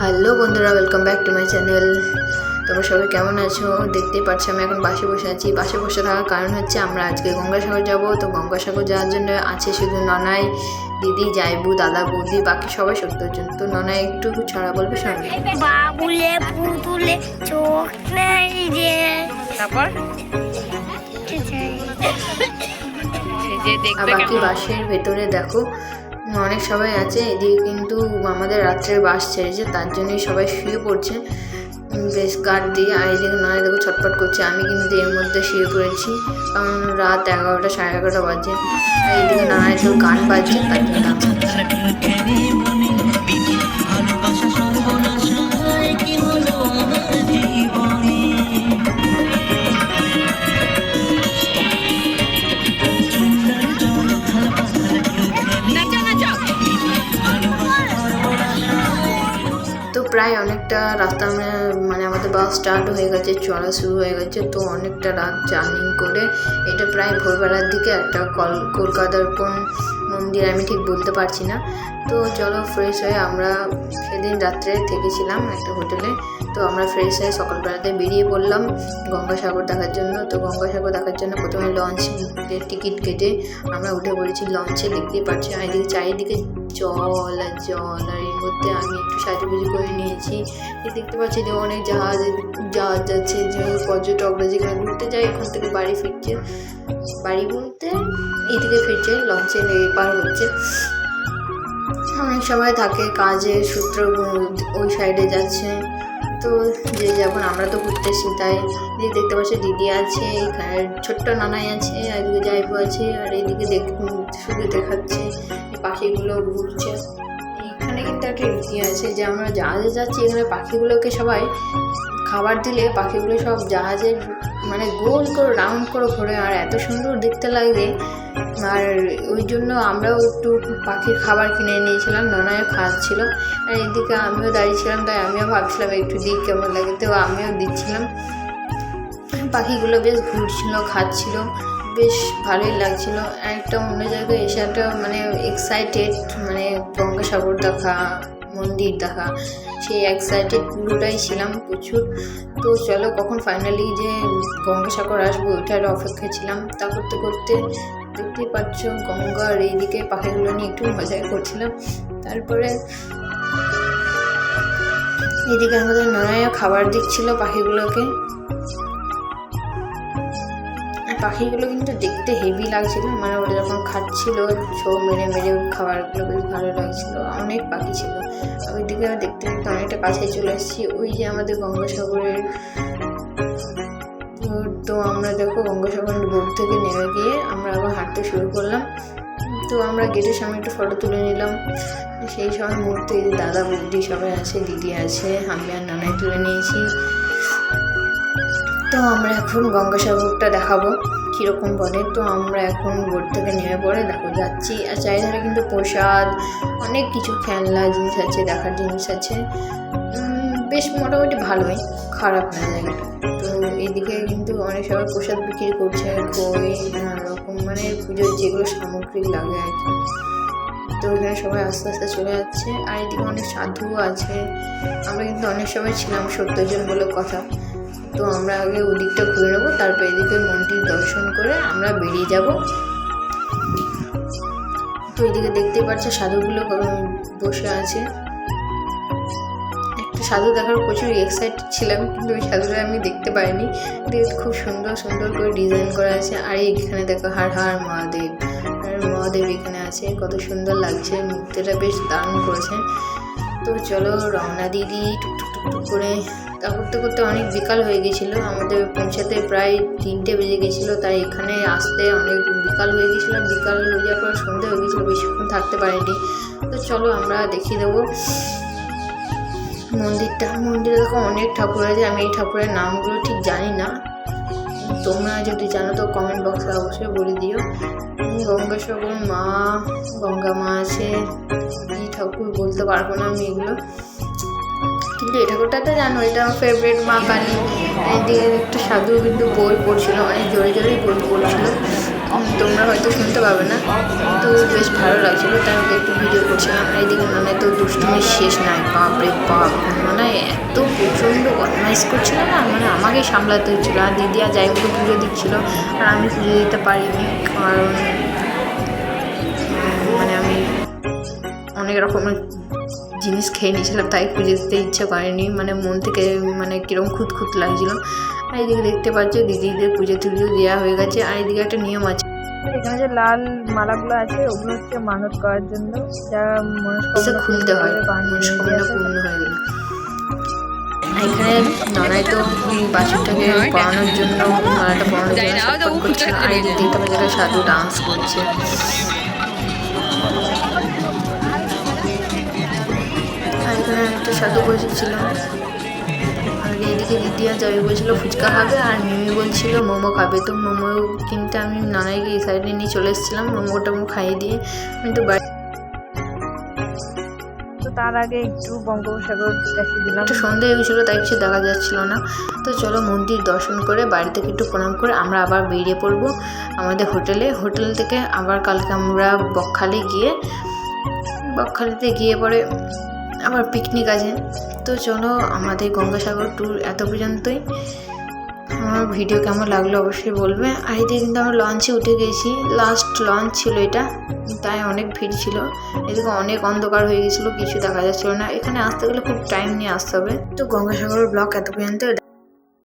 Hello বন্ধুরা welcome back to my channel তোমরা সবাই কেমন আছো? দেখতেই পাচ্ছ আমি এখন বাসে বসে আছি। বাসে বসে থাকার কারণ হচ্ছে আমরা আজকে গঙ্গাসাগর যাব। তো গঙ্গাসাগর যাওয়ার জন্য আছে শুধু ননাই দিদি জাইবু দাদা বৌদি বাকি সবাই সত্তর জন তো ননাই একটু ছড়া বলবে শোনো বাবুলে পুতুলে চোখ নেই যে। তারপর? যে আর বাকি বাসের ভেতরে দেখো অনেক সবাই আছে, এদিকে কিন্তু আমাদের রাত্রে বাস ছেড়েছে তার জন্যই সবাই শুয়ে পড়ছে। বেশ গার্ড দিয়ে, আর এদিকে না দেখো ছটপট করছে, আমি কিন্তু এর মধ্যে শুয়ে পড়েছি, কারণ রাত এগারোটা সাড়ে এগারোটা বাজে, আর এদিকে নানা একটু গান বাজছে, তার জন্য রাস্তা মানে আমাদের বাস স্টার্ট হয়ে গেছে, চলা শুরু হয়ে গেছে, তো অনেকটা রাত জার্নি করে এটা প্রায় ভোরবেলার দিকে একটা কল, কলকাতার কোন মন্দির আমি ঠিক বলতে পারছি না। তো চলো ফ্রেশ হয়ে আমরা সেদিন রাত্রে থেকেছিলাম একটা হোটেলে তো আমরা ফ্রেশ হয়ে সকালবেলাতে বেরিয়ে পড়লাম গঙ্গাসাগর দেখার জন্য। তো গঙ্গাসাগর দেখার জন্য প্রথমে লঞ্চের টিকিট কেটে আমরা উঠে পড়েছি লঞ্চে দেখতেই পাচ্ছি আর এদিকে চারিদিকে জল আর জল আর এর মধ্যে আমি একটু সাজুগুজি করে নিয়েছি। দেখতে পাচ্ছি যে অনেক জাহাজ জাহাজ যাচ্ছে পর্যটকরা যেখানে ঘুরতে যায়, এখান থেকে বাড়ি ফিরছে। বাড়ি বলতে এদিকে ফিরছে লঞ্চে পার হচ্ছে। অনেক সময় থাকে কাজের সূত্র ওই সাইডে যাচ্ছে। তো যে যখন আমরা তো ঘুরতে এসেছি তাই এদিকে দেখতে পাচ্ছি দিদি আছে ছোট্ট নানাই আছে, আর এদিকে জাইবু আছে, আর এদিকে দেখ, শুধু দেখাচ্ছে পাখিগুলো ঘুরছে। এখানে কিন্তু একটা রীতি আছে যে আমরা জাহাজে যাচ্ছি, এখানে পাখিগুলোকে সবাই খাবার দিলে পাখিগুলো সব জাহাজের মানে গোল করে, রাউন্ড করে ঘোরে, আর এত সুন্দর দেখতে লাগে আর ওই জন্য আমরাও একটু পাখির খাবার কিনে নিয়েছিলাম ননায়ও খাচ্ছিল আর এদিকে আমিও দাঁড়িয়েছিলাম, তাই আমিও ভাবছিলাম একটু দিই, কেমন লাগে? তো আমিও দিচ্ছিলাম। পাখিগুলো বেশ ঘুরছিল, খাচ্ছিল, বেশ ভালোই লাগছিল। একটা অন্য জায়গায় এসে একটা মানে এক্সাইটেড মানে গঙ্গাসাগর দেখা, মন্দির দেখা, সেই এক্সাইটেড পুরোটাই ছিলাম প্রচুর। তো চলো কখন ফাইনালি যে গঙ্গাসাগর আসব, ওইটার অপেক্ষায় ছিলাম। তা করতে করতে দেখতেই পাচ্ছ গঙ্গার এইদিকে পাখিগুলো নিয়ে একটু মজা করছিলাম। তারপরে এদিকে আমাদের ননায়া খাবার দিচ্ছিল পাখিগুলোকে। পাখিগুলো কিন্তু দেখতে হেভি লাগছিল মানে ওরা যখন খাচ্ছিল ছৌ মেরে মেরে খাবারগুলো বেশ ভালো লাগছিল, অনেক পাখি ছিল। ওইদিকে দেখতে দেখতে অনেকটা কাছে চলে এসেছি, ওই যে আমাদের গঙ্গাসাগরের তো- আমরা দেখো গঙ্গাসাগর বোট থেকে নেমে গিয়ে আমরা আবার হাঁটতে শুরু করলাম। তো আমরা গেটের সামনে একটু ফটো তুলে নিলাম। সেই সময় মুহূর্তে যে দাদা বৌদি সবাই আছে, দিদি আছে, আমি আর নানাই তুলে নিয়েছি। তো আমরা এখন গঙ্গাসাগরটা দেখাবো কীরকম বলে তো আমরা এখন বোট থেকে নেমে পড়ে, দেখো যাচ্ছি। আর চারিধারে কিন্তু প্রসাদ, অনেক কিছু খেলনা, জিনিস আছে, দেখার জিনিস আছে। বেশ মোটামুটি ভালোই, খারাপ না জায়গাটা। তো এদিকে কিন্তু অনেক সবাই প্রসাদ বিক্রি করছে কই নানা রকম মানে পুজোর যেগুলো সামগ্রী লাগে আর কি। তো এখানে সবাই আস্তে আস্তে চলে যাচ্ছে, আর এদিকে অনেক সাধুও আছে। আমরা কিন্তু অনেক সময় ছিলাম সত্তর জন বলে কথা। তো আমরা আগে ওদিকটা ঘুরে নেব, তারপর এদিকে মন্দির দর্শন করে আমরা বেরিয়ে যাব। তো এদিকে দেখতে পাচ্ছ সাধুগুলো বসে আছে। সাধু দেখার প্রচুর এক্সাইটেড ছিলাম, কিন্তু ওই সাধুটা আমি দেখতে পাইনি। দেখতে খুব সুন্দর সুন্দর করে ডিজাইন করা আছে। আর এখানে দেখো, হার হার মহাদেব আর মহাদেব এখানে আছে। কত সুন্দর লাগছে, মূর্তিটা বেশ দারুণ করেছে। তো চলো, রওনা দিদি টুক টুক টুক টুক করে। তা করতে করতে অনেক বিকাল হয়ে গেছিল। আমাদের পৌঁছাতে প্রায় তিনটে বেজে গেছিল, তাই এখানে আসতে অনেক বিকাল হয়ে গেছিল। বিকাল হয়ে যাওয়ার পর সন্ধে হয়ে গেছিল, বেশিক্ষণ থাকতে পারিনি। তো চলো, আমরা দেখিয়ে দেবো। মন্দিরটা, মন্দিরে দেখো অনেক ঠাকুর আছে, আমি এই ঠাকুরের নামগুলো ঠিক জানি না। তোমরা যদি জানো তো কমেন্ট বক্সে অবশ্যই বলে দিও। গঙ্গাসাগর, মা, গঙ্গা মা আছে এই ঠাকুর বলতে পারব না আমি এগুলো। কিন্তু এই ঠাকুরটা তো জানো, এটা আমার ফেভারিট মা কালী। এদিকে একটা সাধু কিন্তু বই পড়ছিল, অনেক জোরে জোরেই বই পড়ছিল। তোমরা হয়তো শুনতে পাবে না তো বেশ ভালো লাগছিল, তাই ওকে একটু ভিডিও করছিলাম। আর এইদিকে মানে তো দুষ্টুমির শেষ নাই, বাপরে বাপ মানে এত প্রচণ্ড অর্গানাইজ করছিল না মানে আমাকেই সামলাতে হচ্ছিল, আর দিদি আর যাই হোক পুজো দিচ্ছিল, আর আমি পুজো দিতে পারিনি, কারণ মানে আমি অনেক রকমের জিনিস খেয়ে নিয়েছিলাম, তাই পুজো দিতে ইচ্ছে করেনি মানে মন থেকে মানে কীরকম খুঁত খুঁত লাগছিল। আর এদিকে দেখতে পাচ্ছ দিদিদের পুজো টুজো দেওয়া হয়ে গেছে। আর এদিকে একটা নিয়ম আছে। এখানে যে লাল মালাগুলো আছে ওগুলো হচ্ছে মানত করার জন্য। যা মনস্কামনা খুলতে হয়। মনস্কামনা পূর্ণ হয়ে। গেল। এখানে ননাই তো বাছুরটাকে পড়ানোর জন্য পড়ানোর জন্য আর দেখতে পাচ্ছি একটা সাধু ডান্স করছে। আর এখানে একটা সাধু বসেছিল। আর এইদিকে দিদি আর জয় বলছিল ফুচকা খাবে আর মিমি বলছিল মোমো খাবে। তো মোমো কিনতে আমি নানাইকে এই সাইডে নিয়ে চলে এসেছিলাম মোমোটা মোমো খাইয়ে দিয়ে আমি তো বাড়ি তো তার আগে একটু বঙ্গোপসাগর দেখিয়ে দিলাম। একটু সন্ধে হয়ে গেছিল তাই কিছু দেখা যাচ্ছিল না। তো চলো মন্দির দর্শন করে বাড়ি থেকে একটু প্রণাম করে আমরা আবার বেরিয়ে পড়ব আমাদের হোটেলে। হোটেল থেকে আবার কালকে আমরা বকখালি গিয়ে বকখালিতে গিয়ে পরে আবার পিকনিক আছে। তো চলো আমাদের গঙ্গাসাগর ট্যুর এত পর্যন্তই। আমার ভিডিও কেমন লাগল অবশ্যই বলবে। আর এদিকে কিন্তু আমরা লঞ্চে উঠে গেছি। লাস্ট লঞ্চ ছিল এটা। তাই অনেক ভিড় ছিল। এদিকে অনেক অন্ধকার হয়ে গেছিল, কিছু দেখা যাচ্ছিল না। এখানে আসতে গেলে খুব টাইম নিয়ে আসতে হবে। তো গঙ্গাসাগরের ব্লক এত পর্যন্ত